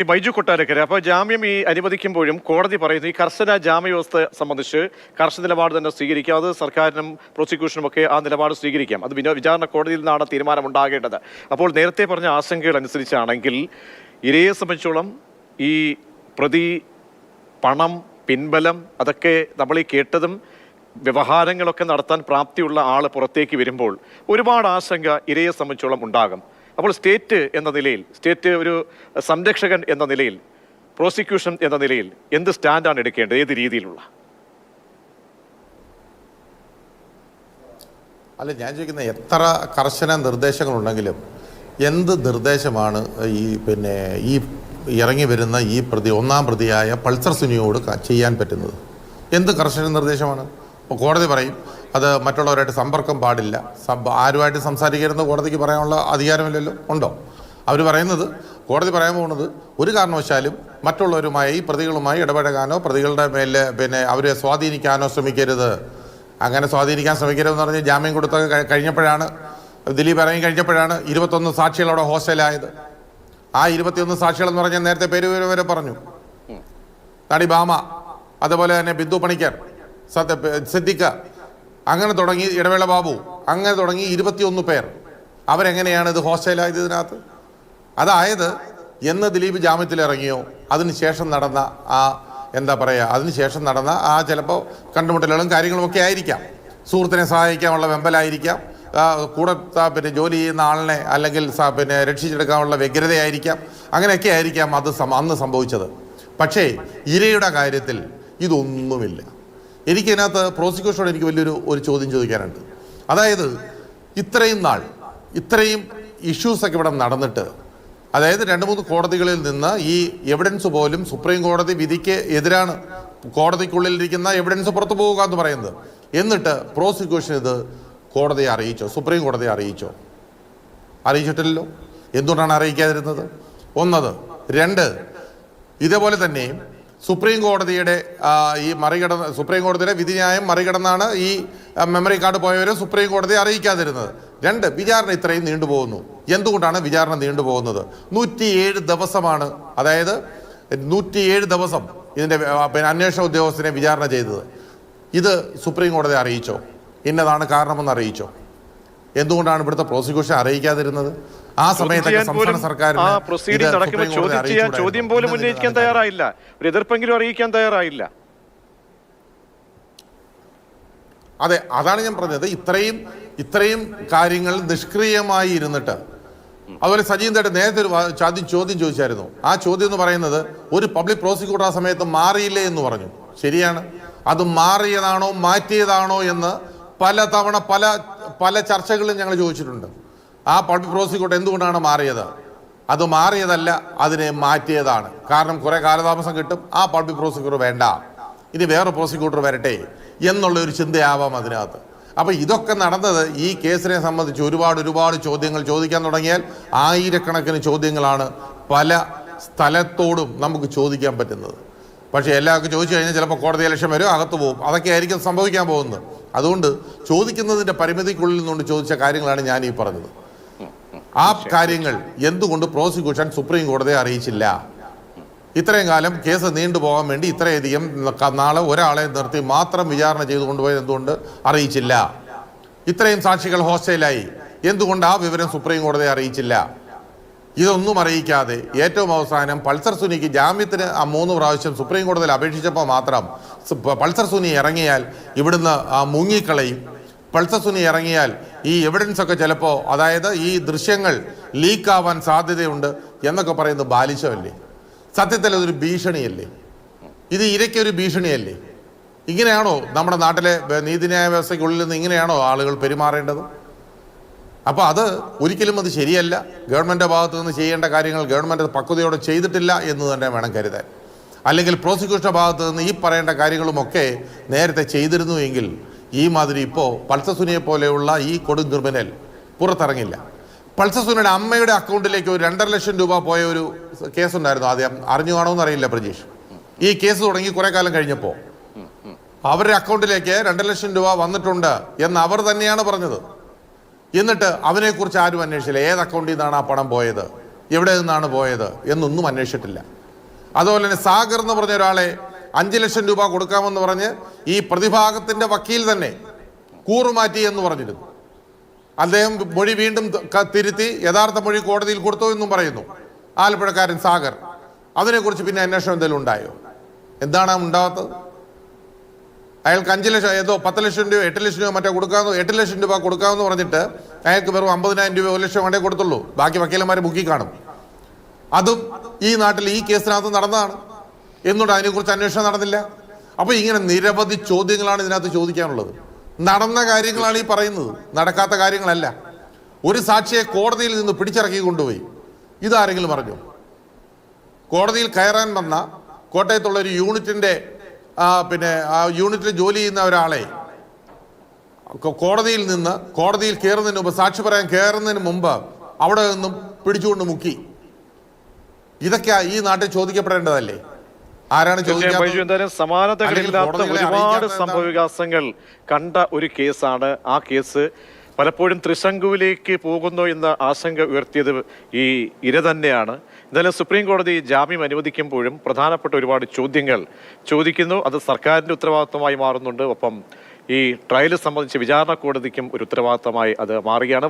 ഈ ബൈജു കൊട്ടാരക്കര. അപ്പോൾ ജാമ്യം ഈ അനുവദിക്കുമ്പോഴും കോടതി പറയുന്നു ഈ കർശന ജാമ്യ വ്യവസ്ഥ സംബന്ധിച്ച് കർശന നിലപാട് തന്നെ സ്വീകരിക്കാം. അത് സർക്കാരിനും പ്രോസിക്യൂഷനും ഒക്കെ ആ നിലപാട് സ്വീകരിക്കാം. അത് വിനോ- വിചാരണ കോടതിയിൽ നിന്നാണ് തീരുമാനം ഉണ്ടാകേണ്ടത് അപ്പോൾ നേരത്തെ പറഞ്ഞ ആശങ്കകൾ അനുസരിച്ചാണെങ്കിൽ ഇരയെ സംബന്ധിച്ചോളം ഈ പ്രതി പണം പിൻബലം അതൊക്കെ നമ്മൾ ഈ കേട്ടതും വ്യവഹാരങ്ങളൊക്കെ നടത്താൻ പ്രാപ്തിയുള്ള ആൾ പുറത്തേക്ക് വരുമ്പോൾ ഒരുപാട് ആശങ്ക ഇരയെ സംബന്ധിച്ചോളം ഉണ്ടാകും. അപ്പോൾ സ്റ്റേറ്റ് എന്ന നിലയിൽ സ്റ്റേറ്റ് ഒരു സംരക്ഷകൻ എന്ന നിലയിൽ പ്രോസിക്യൂഷൻ എന്ന നിലയിൽ എന്ത് സ്റ്റാൻഡാണ് എടുക്കേണ്ടത്? ഏത് രീതിയിലുള്ള? അല്ല ഞാൻ ചോദിക്കുന്നത് എത്ര കർശന നിർദ്ദേശങ്ങളുണ്ടെങ്കിലും എന്ത് നിർദ്ദേശമാണ് ഈ പിന്നെ ഈ ഇറങ്ങി വരുന്ന ഈ പ്രതി ഒന്നാം പ്രതിയായ പൾസർ സുനിയോട് ചെയ്യാൻ പറ്റുന്നത്? എന്ത് കർശന നിർദ്ദേശമാണ്? കോടതി പറയും അത് മറ്റുള്ളവരായിട്ട് സമ്പർക്കം പാടില്ല. ആരുമായിട്ട് സംസാരിക്കരുതെന്ന് കോടതിക്ക് പറയാനുള്ള അധികാരമില്ലല്ലോ. ഉണ്ടോ? അവർ പറയുന്നത് കോടതി പറയാൻ പോകുന്നത് ഒരു കാരണവശാലും മറ്റുള്ളവരുമായി പ്രതികളുമായി ഇടപഴകാനോ പ്രതികളുടെ മേലെ പിന്നെ അവരെ സ്വാധീനിക്കാനോ ശ്രമിക്കരുത്. അങ്ങനെ സ്വാധീനിക്കാൻ ശ്രമിക്കരുതെന്ന് പറഞ്ഞ് ജാമ്യം കൊടുത്ത കഴിഞ്ഞപ്പോഴാണ് ദിലീപ് ഇറങ്ങി കഴിഞ്ഞപ്പോഴാണ് ഇരുപത്തൊന്ന് സാക്ഷികൾ അവിടെ ഹോസ്റ്റലായത് ആ ഇരുപത്തിയൊന്ന് സാക്ഷികളെന്ന് പറഞ്ഞാൽ നേരത്തെ പേര് വരെ വരെ പറഞ്ഞു. നടി ബാമ അതുപോലെ തന്നെ ബിന്ദു പണിക്കർ സത്യ സിദ്ദിഖ അങ്ങനെ തുടങ്ങി ഇടവേള ബാബു അങ്ങനെ തുടങ്ങി ഇരുപത്തിയൊന്ന് പേർ. അവരെങ്ങനെയാണ് ഇത് ഹോസ്റ്റലായത് ഇതിനകത്ത് അതായത് എന്ന് ദിലീപ് ജാമ്യത്തിൽ ഇറങ്ങിയോ അതിനുശേഷം നടന്ന ആ എന്താ പറയുക അതിനുശേഷം നടന്ന ആ ചിലപ്പോൾ കണ്ടുമുട്ടലുകളും കാര്യങ്ങളും ഒക്കെ ആയിരിക്കാം. സുഹൃത്തിനെ സഹായിക്കാനുള്ള വെമ്പലായിരിക്കാം. കൂടെ പിന്നെ ജോലി ചെയ്യുന്ന ആളിനെ അല്ലെങ്കിൽ പിന്നെ രക്ഷിച്ചെടുക്കാനുള്ള വ്യഗ്രതയായിരിക്കാം. അങ്ങനെയൊക്കെ ആയിരിക്കാം അത് അന്ന് സംഭവിച്ചത്. പക്ഷേ ഇരയുടെ കാര്യത്തിൽ ഇതൊന്നുമില്ല. എനിക്കതിനകത്ത് പ്രോസിക്യൂഷനോട് എനിക്ക് വലിയൊരു ഒരു ചോദ്യം ചോദിക്കാനുണ്ട്. അതായത് ഇത്രയും നാൾ ഇത്രയും ഇഷ്യൂസൊക്കെ ഇവിടെ നടന്നിട്ട് അതായത് രണ്ട് മൂന്ന് കോടതികളിൽ നിന്ന് ഈ എവിഡൻസ് പോലും സുപ്രീം കോടതി വിധിക്ക് എതിരാണ്. കോടതിക്കുള്ളിലിരിക്കുന്ന എവിഡൻസ് പുറത്തു പോവുക എന്ന് പറയുന്നത്. എന്നിട്ട് പ്രോസിക്യൂഷൻ ഇത് കോടതിയെ അറിയിച്ചോ? സുപ്രീം കോടതിയെ അറിയിച്ചോ? അറിയിച്ചിട്ടില്ലല്ലോ? എന്തുകൊണ്ടാണ് അറിയിക്കാതിരുന്നത്? ഒന്നത് രണ്ട് ഇതേപോലെ തന്നെ സുപ്രീം കോടതിയുടെ ഈ മറികടന്ന് സുപ്രീം കോടതിയുടെ വിധിന്യായം മറികടന്നാണ് ഈ മെമ്മറി കാർഡ് പോയവരെ സുപ്രീം കോടതി അറിയിക്കാതിരുന്നത്. രണ്ട് വിചാരണ ഇത്രയും നീണ്ടുപോകുന്നു. എന്തുകൊണ്ടാണ് വിചാരണ നീണ്ടുപോകുന്നത്? നൂറ്റിയേഴ് ദിവസമാണ് അതായത് നൂറ്റിയേഴ് ദിവസം ഇതിന്റെ പിന്നെ അന്വേഷണ ഉദ്യോഗസ്ഥനെ വിചാരണ ചെയ്തത്. ഇത് സുപ്രീം കോടതി അറിയിച്ചോ? ഇന്നതാണ് കാരണമെന്ന് അറിയിച്ചോ? എന്തുകൊണ്ടാണ് ഇവിടുത്തെ പ്രോസിക്യൂഷൻ അറിയിക്കാതിരുന്നത്? ആ സമയത്ത് സമയത്തൊക്കെ സംസ്ഥാന പ്രൊസീഡിംഗ് നടക്കുമ്പോൾ ചോദ്യം ചെയ്യാൻ ചോദ്യം പോലും ഉന്നയിക്കാൻ ഇതിനകത്ത് തയ്യാറായില്ല. ഒരു എതിർപ്പെങ്കിലും അറിയിക്കാൻ തയ്യാറായില്ല. അതെ അതാണ് ഞാൻ പറഞ്ഞത്. ഇത്രയും ഇത്രയും കാര്യങ്ങൾ നിഷ്ക്രിയമായി ഇരുന്നിട്ട്. അതുപോലെ സജീന്ദ്രയുടെ നേരത്തെ ഒരു ചോദ്യം ചോദ്യം ചോദിച്ചായിരുന്നു. ആ ചോദ്യം എന്ന് പറയുന്നത് ഒരു പബ്ലിക് പ്രോസിക്യൂട്ടർ ആ സമയത്ത് മാറിയില്ലേ എന്ന് പറഞ്ഞു. ശരിയാണ്. അത് മാറിയതാണോ മാറ്റിയതാണോ എന്ന് പല തവണ പല പല ചർച്ചകളിലും ഞങ്ങൾ ചോദിച്ചിട്ടുണ്ട്. ആ പബ്ലിക് പ്രോസിക്യൂട്ടർ എന്തുകൊണ്ടാണ് മാറിയത്? അത് മാറിയതല്ല അതിനെ മാറ്റിയതാണ്. കാരണം കുറെ കാലതാമസം കിട്ടും ആ പബ്ലിക് പ്രോസിക്യൂട്ടർ വേണ്ട. ഇനി വേറെ പ്രോസിക്യൂട്ടർ വരട്ടെ എന്നുള്ള ഒരു ചിന്തയാവാം അതിനകത്ത്. അപ്പൊ ഇതൊക്കെ നടന്നത് ഈ കേസിനെ സംബന്ധിച്ച് ഒരുപാട് ഒരുപാട് ചോദ്യങ്ങൾ ചോദിക്കാൻ തുടങ്ങിയാൽ ആയിരക്കണക്കിന് ചോദ്യങ്ങളാണ് പല സ്ഥലത്തോടും നമുക്ക് ചോദിക്കാൻ പറ്റുന്നത്. പക്ഷേ എല്ലാവർക്കും ചോദിച്ചു കഴിഞ്ഞാൽ ചിലപ്പോൾ കോടതി ലക്ഷ്യം വരും അകത്ത് പോകും. അതൊക്കെ ആയിരിക്കും സംഭവിക്കാൻ പോകുന്നത്. അതുകൊണ്ട് ചോദിക്കുന്നതിന്റെ പരിമിതിക്കുള്ളിൽ നിന്നുകൊണ്ട് ചോദിച്ച കാര്യങ്ങളാണ് ഞാൻ ഈ പറഞ്ഞത്. ആ കാര്യങ്ങൾ എന്തുകൊണ്ട് പ്രോസിക്യൂഷൻ സുപ്രീം കോടതിയെ അറിയിച്ചില്ല? ഇത്രയും കാലം കേസ് നീണ്ടുപോകാൻ വേണ്ടി ഇത്രയധികം നാളെ ഒരാളെ നിർത്തി മാത്രം വിചാരണ ചെയ്തു കൊണ്ടുപോയത് എന്തുകൊണ്ട് അറിയിച്ചില്ല? ഇത്രയും സാക്ഷികൾ ഹോസ്റ്റലായി എന്തുകൊണ്ട് ആ വിവരം സുപ്രീം കോടതിയെ അറിയിച്ചില്ല? ഇതൊന്നും അറിയിക്കാതെ ഏറ്റവും അവസാനം പൾസർ സുനിക്ക് ജാമ്യത്തിന് ആ മൂന്ന് പ്രാവശ്യം സുപ്രീം കോടതിയിൽ അപേക്ഷിച്ചപ്പോൾ മാത്രം പൾസർ സുനി ഇറങ്ങിയാൽ ഇവിടുന്ന് ആ മുങ്ങിക്കളയും. പൾസർ സുനി ഇറങ്ങിയാൽ ഈ എവിഡൻസ് ഒക്കെ ചിലപ്പോൾ അതായത് ഈ ദൃശ്യങ്ങൾ ലീക്കാവാൻ സാധ്യതയുണ്ട് എന്നൊക്കെ പറയുന്നത് ബാലിശമല്ലേ? സത്യത്തിൽ അതൊരു ഭീഷണിയല്ലേ? ഇത് ഇരയ്ക്കൊരു ഭീഷണിയല്ലേ? ഇങ്ങനെയാണോ നമ്മുടെ നാട്ടിലെ നീതിന്യായ വ്യവസ്ഥയ്ക്കുള്ളിൽ നിന്ന് ഇങ്ങനെയാണോ ആളുകൾ പെരുമാറേണ്ടത്? അപ്പോൾ അത് ഒരിക്കലും അത് ശരിയല്ല. ഗവൺമെന്റ് ഭാഗത്തു നിന്ന് ചെയ്യേണ്ട കാര്യങ്ങൾ ഗവൺമെന്റ് പക്വതയോടെ ചെയ്തിട്ടില്ല എന്ന് തന്നെ വേണം കരുതാൻ. അല്ലെങ്കിൽ പ്രോസിക്യൂഷന്റെ ഭാഗത്തു നിന്ന് ഈ പറയേണ്ട കാര്യങ്ങളുമൊക്കെ നേരത്തെ ചെയ്തിരുന്നു എങ്കിൽ ഈ മാതിരി ഇപ്പോൾ പൾസസുനിയെ പോലെയുള്ള ഈ കൊടും ക്രിമിനൽ പുറത്തിറങ്ങില്ല. പൾസസുനിയുടെ അമ്മയുടെ അക്കൗണ്ടിലേക്ക് ഒരു രണ്ടര ലക്ഷം രൂപ പോയ ഒരു കേസുണ്ടായിരുന്നു ആദ്യം. അറിഞ്ഞു കാണുമെന്ന് അറിയില്ല പ്രജീഷ്. ഈ കേസ് തുടങ്ങി കുറേ കാലം കഴിഞ്ഞപ്പോൾ അവരുടെ അക്കൗണ്ടിലേക്ക് രണ്ടര ലക്ഷം രൂപ വന്നിട്ടുണ്ട് എന്ന് അവർ തന്നെയാണ് പറഞ്ഞത്. എന്നിട്ട് അവനെക്കുറിച്ച് ആരും അന്വേഷിച്ചില്ല. ഏത് അക്കൗണ്ടിൽ നിന്നാണ് ആ പണം പോയത്? എവിടെ നിന്നാണ് പോയത്? എന്നൊന്നും അന്വേഷിച്ചിട്ടില്ല. അതുപോലെ തന്നെ സാഗർ എന്ന് പറഞ്ഞ ഒരാളെ അഞ്ച് ലക്ഷം രൂപ കൊടുക്കാമെന്ന് പറഞ്ഞ് ഈ പ്രതിഭാഗത്തിന്റെ വക്കീൽ തന്നെ കൂറുമാറ്റി എന്ന് പറഞ്ഞിരുന്നു. അദ്ദേഹം മൊഴി വീണ്ടും തിരുത്തി യഥാർത്ഥ മൊഴി കോടതിയിൽ കൊടുത്തു എന്നും പറയുന്നു. ആലപ്പുഴക്കാരൻ സാഗർ. അതിനെക്കുറിച്ച് പിന്നെ അന്വേഷണം എന്തെങ്കിലും ഉണ്ടായോ? എന്താണ് ഉണ്ടാകാത്തത് അയാൾക്ക് അഞ്ച് ലക്ഷം ഏതോ പത്ത് ലക്ഷം രൂപ എട്ട് ലക്ഷം രൂപ മറ്റേ കൊടുക്കാമെന്ന് എട്ട് ലക്ഷം രൂപ കൊടുക്കാമെന്ന് പറഞ്ഞിട്ട് അയാൾക്ക് വെറും അമ്പതിനായിരം രൂപ ഒരു ലക്ഷം വേണ്ടേ കൊടുത്തുള്ളൂ. ബാക്കി വക്കീലന്മാരെ മുക്കി കാണും. അതും ഈ നാട്ടിൽ ഈ കേസിനകത്ത് നടന്നതാണ്. എന്നുകൊണ്ട് അതിനെക്കുറിച്ച് അന്വേഷണം നടന്നില്ല. അപ്പോൾ ഇങ്ങനെ നിരവധി ചോദ്യങ്ങളാണ് ഇതിനകത്ത് ചോദിക്കാനുള്ളത്. നടന്ന കാര്യങ്ങളാണ് ഈ പറയുന്നത്. നടക്കാത്ത കാര്യങ്ങളല്ല. ഒരു സാക്ഷിയെ കോടതിയിൽ നിന്ന് പിടിച്ചിറക്കി കൊണ്ടുപോയി. ഇതാരെങ്കിലും പറഞ്ഞു? കോടതിയിൽ കയറാൻ വന്ന കോട്ടയത്തുള്ള ഒരു യൂണിറ്റിന്റെ ആ, പിന്നെ ആ യൂണിറ്റിൽ ജോലി ചെയ്യുന്ന ഒരാളെ കോടതിയിൽ നിന്ന് കോടതിയിൽ കയറുന്നതിന് മുമ്പ് സാക്ഷി പറയാൻ കയറുന്നതിന് മുമ്പ് അവിടെ നിന്നും പിടിച്ചുകൊണ്ട് മുക്കി. ഇതൊക്കെ ഈ നാട്ടിൽ ചോദിക്കപ്പെടേണ്ടതല്ലേ? ആരാണ് എന്തായാലും സമാനതകളില്ലാത്ത ഒരുപാട് സംഭവവികാസങ്ങൾ സംഭവ വികാസങ്ങൾ കണ്ട ഒരു കേസാണ്. ആ കേസ് പലപ്പോഴും ത്രിശങ്കുവിലേക്ക് പോകുന്നു എന്ന ആശങ്ക ഉയർത്തിയത് ഈ ഇര തന്നെയാണ്. എന്തായാലും സുപ്രീം കോടതി ജാമ്യം അനുവദിക്കുമ്പോഴും പ്രധാനപ്പെട്ട ഒരുപാട് ചോദ്യങ്ങൾ ചോദിക്കുന്നു. അത് സർക്കാരിന്റെ ഉത്തരവാദിത്വമായി മാറുന്നുണ്ട്. ഒപ്പം ഈ ട്രയൽ സംബന്ധിച്ച് വിചാരണ കോടതിക്കും ഒരു ഉത്തരവാദിത്തമായി അത് മാറുകയാണ്.